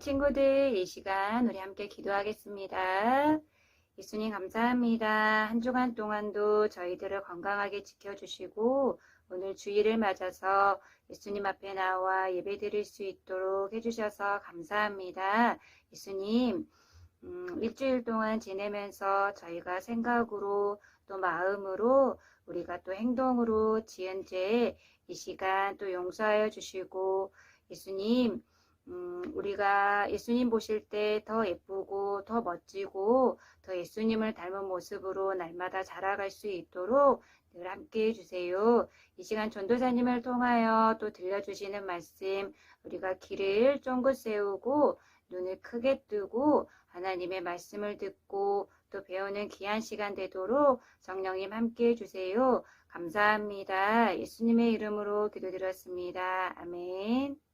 친구들, 이 시간 우리 함께 기도하겠습니다. 예수님 감사합니다. 한 주간 동안도 저희들을 건강하게 지켜주시고 오늘 주일을 맞아서 예수님 앞에 나와 예배 드릴 수 있도록 해주셔서 감사합니다. 예수님, 음, 일주일 동안 지내면서 저희가 생각으로 또 마음으로 우리가 또 행동으로 지은 죄 이 시간 또 용서하여 주시고 예수님 음, 우리가 예수님 보실 때 더 예쁘고 더 멋지고 더 예수님을 닮은 모습으로 날마다 자라갈 수 있도록 늘 함께 해주세요. 이 시간 전도사님을 통하여 또 들려주시는 말씀 우리가 길을 쫑긋 세우고 눈을 크게 뜨고 하나님의 말씀을 듣고 또 배우는 귀한 시간 되도록 성령님 함께 해주세요. 감사합니다. 예수님의 이름으로 기도드렸습니다. 아멘.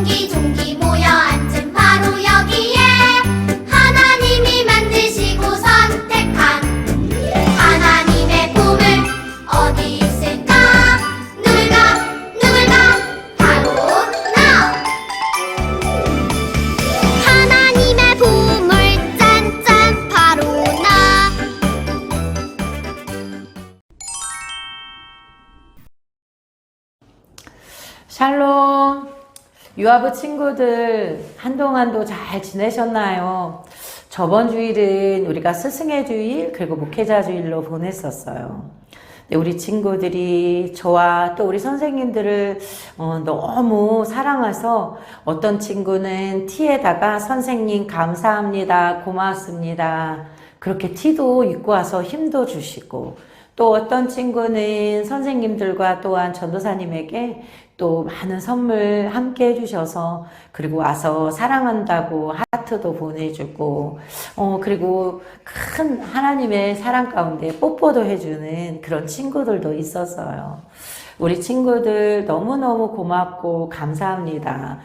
옹기종기 모여 앉은 바로 여기에 하나님이 만드시고 선택한 하나님의 보물 어디 있을까? 샬롬. 유아부 친구들 한동안도 잘 지내셨나요? 저번 주일은 우리가 스승의 주일 그리고 목회자 주일로 보냈었어요. 우리 친구들이 저와 또 우리 선생님들을 어, 너무 사랑해서 어떤 친구는 티에다가 선생님 감사합니다 고맙습니다 그렇게 티도 입고 와서 힘도 주시고 또 어떤 친구는 선생님들과 또한 전도사님에게 또 많은 선물 함께 해주셔서 그리고 와서 사랑한다고 하트도 보내주고 어 그리고 큰 하나님의 사랑 가운데 뽀뽀도 해주는 그런 친구들도 있었어요. 우리 친구들 너무너무 고맙고 감사합니다.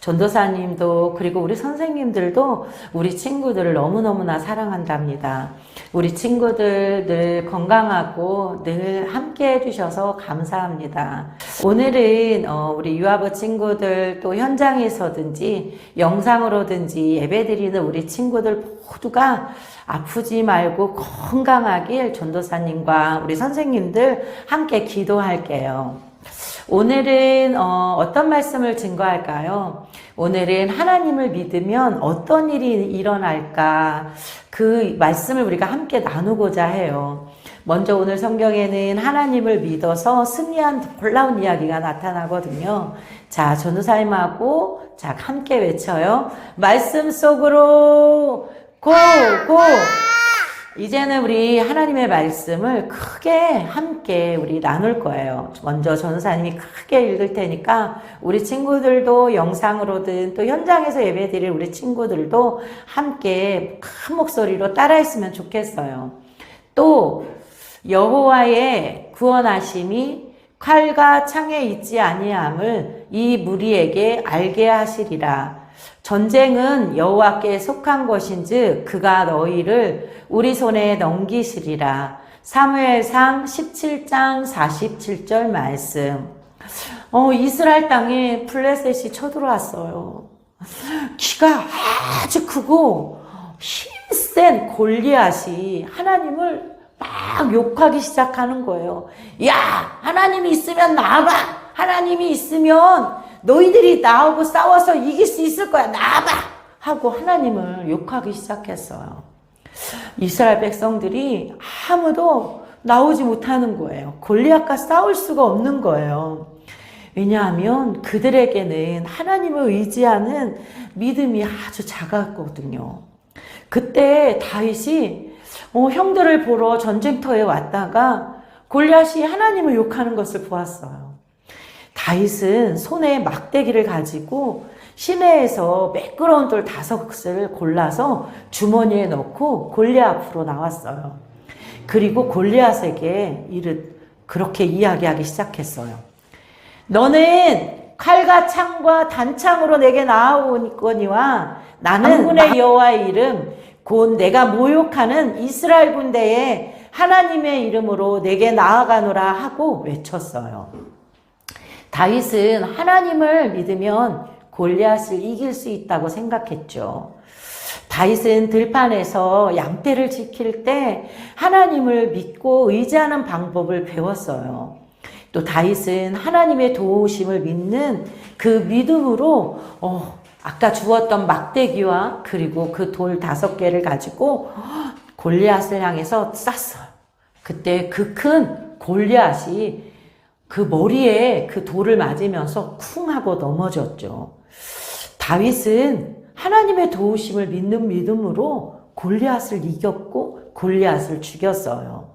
전도사님도 그리고 우리 선생님들도 우리 친구들을 너무너무나 사랑한답니다. 우리 친구들 늘 건강하고 늘 함께 해주셔서 감사합니다. 오늘은 어, 우리 유아부 친구들 또 현장에서든지 영상으로든지 예배드리는 우리 친구들 모두가 아프지 말고 건강하길 전도사님과 우리 선생님들 함께 기도할게요. 오늘은 어, 떤 말씀을 증거할까요? 오늘은 하나님을 믿으면 어떤 일이 일어날까 그 말씀을 우리가 함께 나누고자 해요. 먼저 오늘 성경에는 하나님을 믿어서 승리한 놀라운 이야기가 나타나거든요. 자, 전우사님하고 자 함께 외쳐요. 말씀 속으로 고! 고! 이제는 우리 하나님의 말씀을 크게 함께 우리 나눌 거예요. 먼저 전사님이 크게 읽을 테니까 우리 친구들도 영상으로든 또 현장에서 예배 드릴 우리 친구들도 함께 큰 목소리로 따라 했으면 좋겠어요. 또 여호와의 구원하심이 칼과 창에 있지 아니함을 이 무리에게 알게 하시리라. 전쟁은 여호와께 속한 것인즉 그가 너희를 우리 손에 넘기시리라. 사무엘상 17장 47절 말씀. 어, 이스라엘 땅에 플레셋이 쳐들어왔어요. 키가 아주 크고 힘센 골리앗이 하나님을 막 욕하기 시작하는 거예요. 야, 하나님이 있으면 나와봐. 하나님이 있으면 너희들이 나하고 싸워서 이길 수 있을 거야. 나와봐. 하고 하나님을 욕하기 시작했어요. 이스라엘 백성들이 아무도 나오지 못하는 거예요. 골리앗과 싸울 수가 없는 거예요. 왜냐하면 그들에게는 하나님을 의지하는 믿음이 아주 작았거든요. 그때 다윗이 어, 형들을 보러 전쟁터에 왔다가 골리앗이 하나님을 욕하는 것을 보았어요. 다윗은 손에 막대기를 가지고 시내에서 매끄러운 돌 다섯을 골라서 주머니에 넣고 골리앗 앞으로 나왔어요. 그리고 골리앗에게 이르 그렇게 이야기하기 시작했어요. 너는 칼과 창과 단창으로 내게 나아오니거니와 나는 군의 여호와의 이름 곧 내가 모욕하는 이스라엘 군대에 하나님의 이름으로 내게 나아가노라 하고 외쳤어요. 다윗은 하나님을 믿으면 골리앗을 이길 수 있다고 생각했죠. 다윗은 들판에서 양떼를 지킬 때 하나님을 믿고 의지하는 방법을 배웠어요. 또 다윗은 하나님의 도우심을 믿는 그 믿음으로 어, 아까 주었던 막대기와 그리고 그 돌 다섯 개를 가지고 골리앗을 향해서 쐈어요. 그때 그 큰 골리앗이 그 머리에 그 돌을 맞으면서 쿵 하고 넘어졌죠. 다윗은 하나님의 도우심을 믿는 믿음으로 골리앗을 이겼고 골리앗을 죽였어요.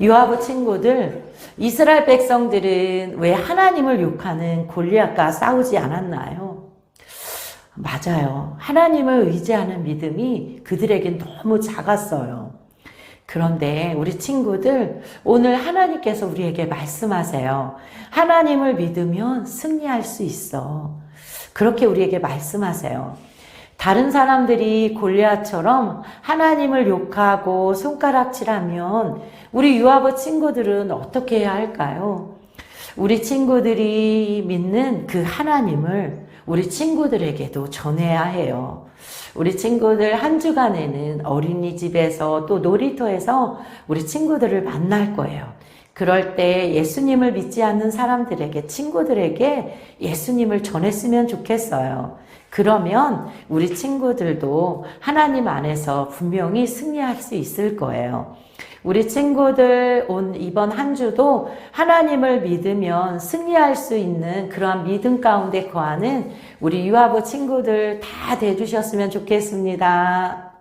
요아브 친구들, 이스라엘 백성들은 왜 하나님을 욕하는 골리앗과 싸우지 않았나요? 맞아요. 하나님을 의지하는 믿음이 그들에겐 너무 작았어요. 그런데 우리 친구들, 오늘 하나님께서 우리에게 말씀하세요. 하나님을 믿으면 승리할 수 있어. 그렇게 우리에게 말씀하세요. 다른 사람들이 골리앗처럼 하나님을 욕하고 손가락질하면 우리 유아부 친구들은 어떻게 해야 할까요? 우리 친구들이 믿는 그 하나님을 우리 친구들에게도 전해야 해요. 우리 친구들 한 주간에는 어린이집에서 또 놀이터에서 우리 친구들을 만날 거예요. 그럴 때 예수님을 믿지 않는 사람들에게, 친구들에게 예수님을 전했으면 좋겠어요. 그러면 우리 친구들도 하나님 안에서 분명히 승리할 수 있을 거예요. 우리 친구들 온 이번 한 주도 하나님을 믿으면 승리할 수 있는 그러한 믿음 가운데 거하는 우리 유아부 친구들 다 돼주셨으면 좋겠습니다.